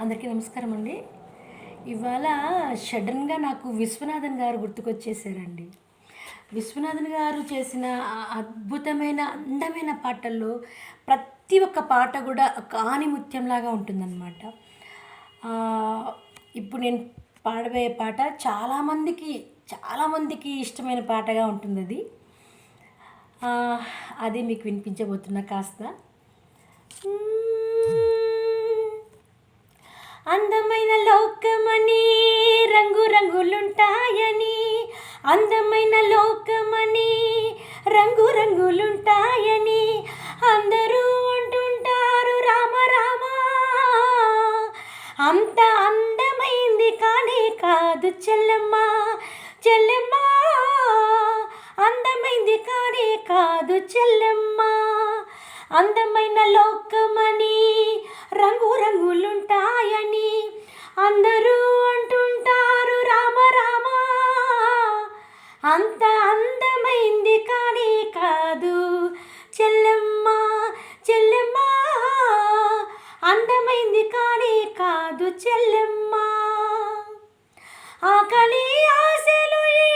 అందరికీ నమస్కారం అండి. ఇవాళ సడన్గా నాకు విశ్వనాథన్ గారు గుర్తుకొచ్చేసారండి. విశ్వనాథన్ గారు చేసిన అద్భుతమైన అందమైన పాటల్లో ప్రతి ఒక్క పాట కూడా ఒక ఆణిముత్యంలాగా ఉంటుందన్నమాట. ఇప్పుడు నేను పాడబోయే పాట చాలామందికి చాలామందికి ఇష్టమైన పాటగా ఉంటుంది అది అది మీకు వినిపించబోతున్నా కాస్త. అందమైన లోకమని రంగురంగులుంటాయని అందరూ అంటుంటారు రామ రామ. అంత అందమైంది కానీ కాదు చెల్లెమ్మ చెల్లెమ్మ. అందమైంది కానీ కాదు చెల్లెమ్మ. అందమైన లోకమని రంగురంగులుంటాయని అందరూ అంత అందమైంది కానీ కాదు. చెల్లెమ్మ చెల్లెమ్మ అందమైంది కానీ కాదు చెల్లెమ్మ. ఆకలి ఆశలు ఈ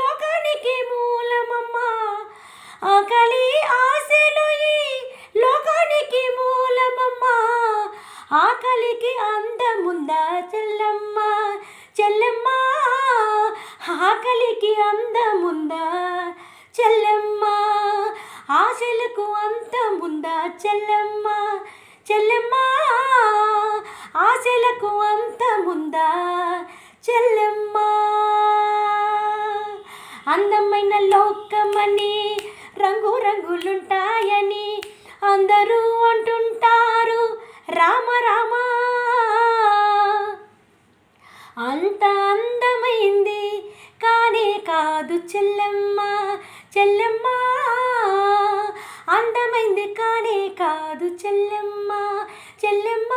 లోకానికి మూలమమ్మా. ఆకలి ఆశలు ఈ లోకానికి మూలమమ్మ. ఆకలికి అందముందా చెల్లెమ్మ? చెల్లెమ్మ ఆకలికి అందముందా? చెల్లెమ్మ ఆశలకు అంతముందా? చెల్లెమ్మ చెల్లెమ్మ ఆశలకు అంతముందా? చెల్లెమ్మ అందమైన లోకమని రంగురంగులుంటాయని అందరూ కాదు చెల్లెమ్మ చెల్లెమ్మ. అందమైంది కానే కాదు చెల్లెమ్మ చెల్లెమ్మ.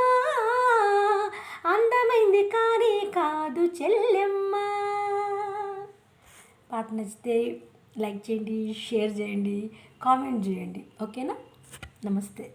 అందమైంది కానీ కాదు చెల్లెమ్మ. పాట నచ్చితే లైక్ చేయండి షేర్ చేయండి కామెంట్ చేయండి. ఓకేనా? నమస్తే.